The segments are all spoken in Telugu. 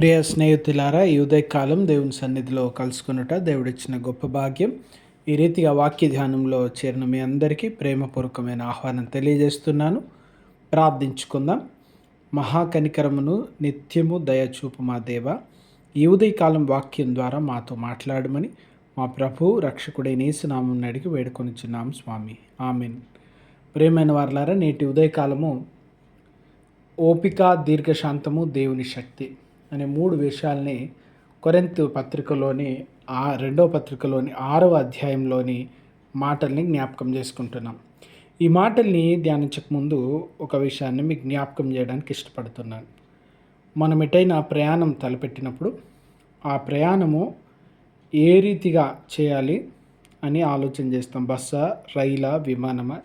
ప్రియ స్నేహితులారా ఈ ఉదయకాలం దేవుని సన్నిధిలో కలుసుకున్నట దేవుడిచ్చిన గొప్ప భాగ్యం. ఈ రీతిగా వాక్య ధ్యానంలో చేరిన మీ అందరికీ ప్రేమపూర్వకమైన ఆహ్వానం తెలియజేస్తున్నాను. ప్రార్థించుకుందాం. మహాకనికరమును నిత్యము దయచూపు మా దేవ. ఈ ఉదయకాలం వాక్యం ద్వారా మాతో మాట్లాడమని మా ప్రభు రక్షకుడైన యేసునామం అడిగి వేడుకొనిచున్నాం స్వామి. ఆమెన్. ప్రేమైన వారలారా నేటి ఉదయకాలము ఓపిక దీర్ఘశాంతము దేవుని శక్తి. అనే మూడు విషయాల్ని కొరెంతు పత్రికలోని ఆ రెండవ పత్రికలోని ఆరవ అధ్యాయంలోని మాటల్ని జ్ఞాపకం చేసుకుంటున్నాం. ఈ మాటల్ని ధ్యానించక ముందు ఒక విషయాన్ని మీకు జ్ఞాపకం చేయడానికి ఇష్టపడుతున్నాను. మనం ఎటైనా ప్రయాణం తలపెట్టినప్పుడు ఆ ప్రయాణము ఏ రీతిగా చేయాలి అని ఆలోచన చేస్తాం. బస్సా రైలా విమానమా?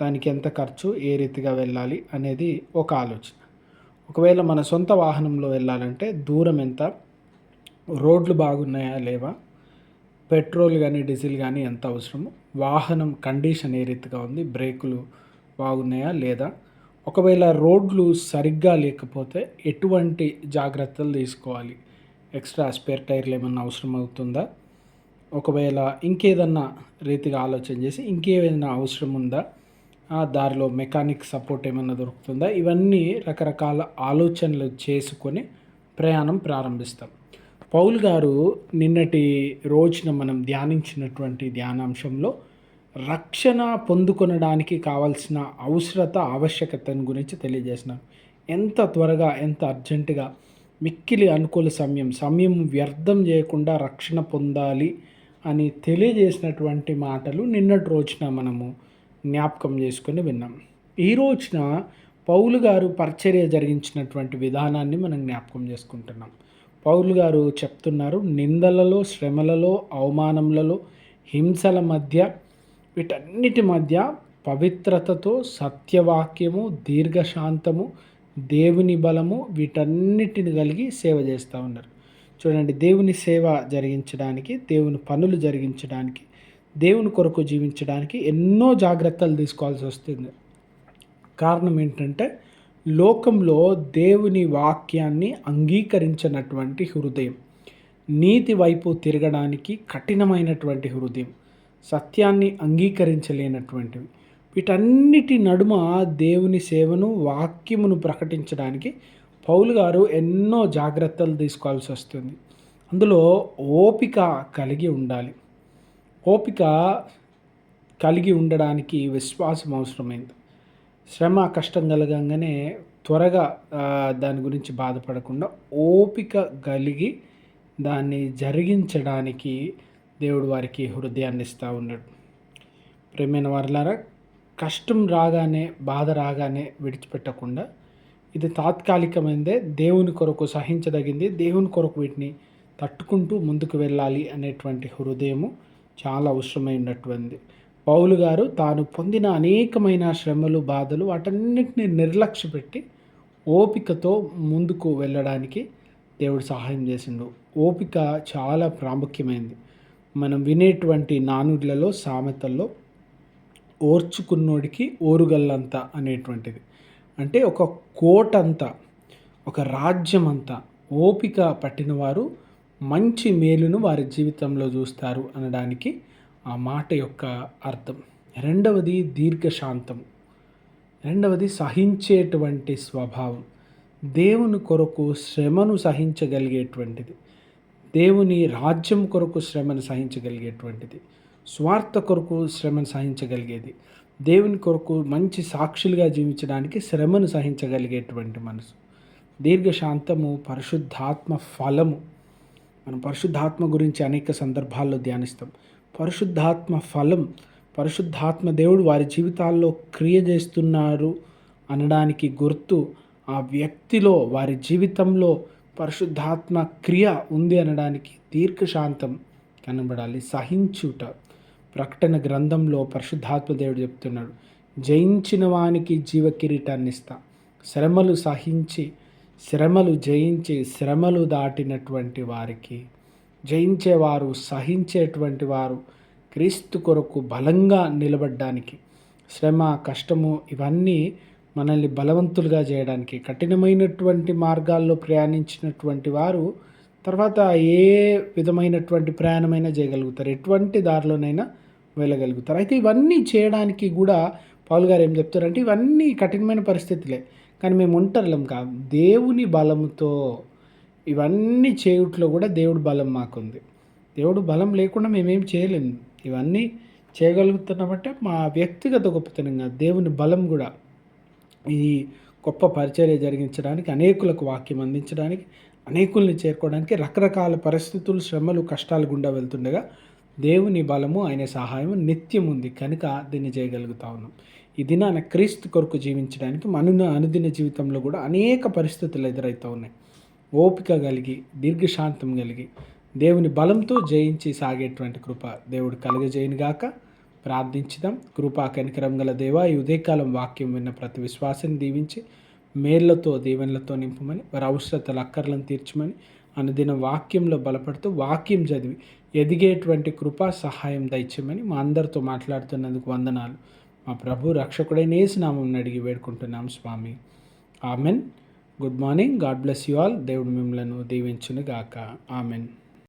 దానికి ఎంత ఖర్చు ఏ రీతిగా వెళ్ళాలి అనేది ఒక ఆలోచన. ఒకవేళ మన సొంత వాహనంలో వెళ్ళాలంటే దూరం ఎంత? రోడ్లు బాగున్నాయా లేవా? పెట్రోల్ కానీ డీజిల్ కానీ ఎంత అవసరము? వాహనం కండిషన్ ఏ రీతిగా ఉంది? బ్రేకులు బాగున్నాయా లేదా? ఒకవేళ రోడ్లు సరిగ్గా లేకపోతే ఎటువంటి జాగ్రత్తలు తీసుకోవాలి? ఎక్స్ట్రా స్పేర్ టైర్లు ఏమన్నా అవసరం అవుతుందా? ఒకవేళ ఇంకేదన్నా రీతిగా ఆలోచన చేసి ఇంకేదైనా అవసరం ఉందా? దారిలో మెకానిక్ సపోర్ట్ ఏమైనా దొరుకుతుందా? ఇవన్నీ రకరకాల ఆలోచనలు చేసుకొని ప్రయాణం ప్రారంభిస్తాం. పౌల్ గారు నిన్నటి రోజున మనం ధ్యానించినటువంటి ధ్యానాంశంలో రక్షణ పొందుకొనడానికి కావాల్సిన అవసరత ఆవశ్యకతను గురించి తెలియజేసినారు ఎంత త్వరగా ఎంత అర్జెంటుగా మిక్కిలి అనుకూల సమయం సమయం వ్యర్థం చేయకుండా రక్షణ పొందాలి అని తెలియజేసినటువంటి మాటలు నిన్నటి రోజున మనము జ్ఞాపకం చేసుకొని విన్నాం. ఈ రోజున పౌలు గారు పరిచర్య జరిగించినటువంటి విధానాన్ని మనం జ్ఞాపకం చేసుకుంటున్నాం. పౌలు గారు చెప్తున్నారు నిందలలో శ్రమలలో అవమానములలో హింసల మధ్య వీటన్నిటి మధ్య పవిత్రతతో సత్యవాక్యము దీర్ఘశాంతము దేవుని బలము వీటన్నిటిని కలిగి సేవ చేస్తూ ఉన్నారు. చూడండి దేవుని సేవ జరిగించడానికి దేవుని పనులు జరిగించడానికి దేవుని కొరకు జీవించడానికి ఎన్నో జాగ్రత్తలు తీసుకోవాల్సి వస్తుంది. కారణం ఏంటంటే లోకంలో దేవుని వాక్యాన్ని అంగీకరించినటువంటి హృదయం నీతి వైపు తిరగడానికి కఠినమైనటువంటి హృదయం సత్యాన్ని అంగీకరించలేనటువంటివి. వీటన్నిటి నడుమ దేవుని సేవను వాక్యమును ప్రకటించడానికి పౌలు గారు ఎన్నో జాగ్రత్తలు తీసుకోవాల్సి వస్తుంది. అందులో ఓపిక కలిగి ఉండాలి. ఓపిక కలిగి ఉండడానికి విశ్వాసం అవసరమైంది. శ్రమ కష్టం కలగంగానే త్వరగా దాని గురించి బాధపడకుండా ఓపిక కలిగి దాన్ని జరిగించడానికి దేవుడు వారికి హృదయాన్ని ఇస్తూ ఉన్నాడు. ప్రేమైన వారిలారా కష్టం రాగానే బాధ రాగానే విడిచిపెట్టకుండా ఇది తాత్కాలికమైందే. దేవుని కొరకు సహించదగింది. దేవుని కొరకు వీటిని తట్టుకుంటూ ముందుకు వెళ్ళాలి అనేటువంటి హృదయము చాలా అవసరమైనటువంటి పౌలు గారు తాను పొందిన అనేకమైన శ్రమలు బాధలు వాటన్నిటిని నిర్లక్ష్యపెట్టి ఓపికతో ముందుకు వెళ్ళడానికి దేవుడు సహాయం చేసిండు. ఓపిక చాలా ప్రాముఖ్యమైనది మనం వినేటువంటి నానుడ్లలో సామెతల్లో ఓర్చుకున్నోడికి ఓరుగల్లంత అనేటువంటిది. అంటే ఒక కోట అంతా ఒక రాజ్యం అంతా ఓపిక పట్టినవారు మంచి మేలును వారి జీవితంలో చూస్తారు అనడానికి ఆ మాట యొక్క అర్థం. రెండవది దీర్ఘశాంతం. రెండవది సహించేటువంటి స్వభావం. దేవుని కొరకు శ్రమను సహించగలిగేటువంటిది. దేవుని రాజ్యం కొరకు శ్రమను సహించగలిగేటువంటిది. స్వార్థ కొరకు శ్రమను సహించగలిగేది. దేవుని కొరకు మంచి సాక్షులుగా జీవించడానికి శ్రమను సహించగలిగేటువంటి మనసు. దీర్ఘశాంతము పరిశుద్ధాత్మ ఫలము. మనం పరిశుద్ధాత్మ గురించి అనేక సందర్భాల్లో ధ్యానిస్తాం. పరిశుద్ధాత్మ ఫలం పరిశుద్ధాత్మ దేవుడు వారి జీవితాల్లో క్రియ చేస్తున్నారు అనడానికి గుర్తు ఆ వ్యక్తిలో వారి జీవితంలో పరిశుద్ధాత్మ క్రియ ఉంది అనడానికి దీర్ఘశాంతం కనబడాలి. సహించుట. ప్రకటన గ్రంథంలో పరిశుద్ధాత్మ దేవుడు చెప్తున్నాడు జయించిన వానికి జీవ కిరీటాన్ని ఇస్తా. శ్రమలు సహించి శ్రమలు జయించి శ్రమలు దాటినటువంటి వారికి జయించేవారు సహించేటువంటి వారు క్రీస్తు కొరకు బలంగా నిలబడ్డానికి శ్రమ కష్టము ఇవన్నీ మనల్ని బలవంతులుగా చేయడానికి కఠినమైనటువంటి మార్గాల్లో ప్రయాణించినటువంటి వారు తర్వాత ఏ విధమైనటువంటి ప్రయాణమైనా చేయగలుగుతారు. ఎటువంటి దారిలోనైనా వెళ్ళగలుగుతారు. అయితే ఇవన్నీ చేయడానికి కూడా పౌల్ గారు ఏం చెప్తారంటే ఇవన్నీ కఠినమైన పరిస్థితులే. కానీ మేము ఒంటరిలం కాదు. దేవుని బలముతో ఇవన్నీ చేయుట్లో కూడా దేవుడు బలం మాకుంది. దేవుడు బలం లేకుండా మేమేం చేయలేము ఇవన్నీ చేయగలుగుతున్నామంటే మా వ్యక్తిగత గొప్పతనం కాదు. దేవుని బలం కూడా ఈ గొప్ప పరిచర్య జరిగించడానికి అనేకులకు వాక్యం అందించడానికి అనేకుల్ని చేరుకోవడానికి రకరకాల పరిస్థితులు శ్రమలు కష్టాలు గుండా వెళ్తుండగా దేవుని బలము ఆయన సహాయం నిత్యం ఉంది కనుక దీన్ని చేయగలుగుతా ఉన్నాం. ఈ దినాన క్రీస్తు కొరకు జీవించడానికి మన అనుదిన జీవితంలో కూడా అనేక పరిస్థితులు ఎదురవుతూ ఉన్నాయి. ఓపిక కలిగి దీర్ఘశాంతం కలిగి దేవుని బలంతో జయించి సాగేటువంటి కృప దేవుడు కలుగజేయను గాక. ప్రార్థించుదాం. కృపా కనికరం గల దేవా ఈ ఉదయకాలం వాక్యం విన్న ప్రతి విశ్వాసాన్ని దీవించి మేళ్ళతో దీవెనలతో నింపమని వారి అవసరతలు అక్కర్లను తీర్చమని అనుదిన వాక్యంలో బలపడుతూ వాక్యం చదివి ఎదిగేటువంటి కృపా సహాయం దయచేయమని మా అందరితో మాట్లాడుతున్నందుకు వందనాలు. మా ప్రభు రక్షకుడైన ఏసునామం అడిగి వేడుకుంటున్నాం స్వామి. Amen. Good morning. God bless you all. దేవుడు మిమ్మలను దీవించును గాక ఆమెన్.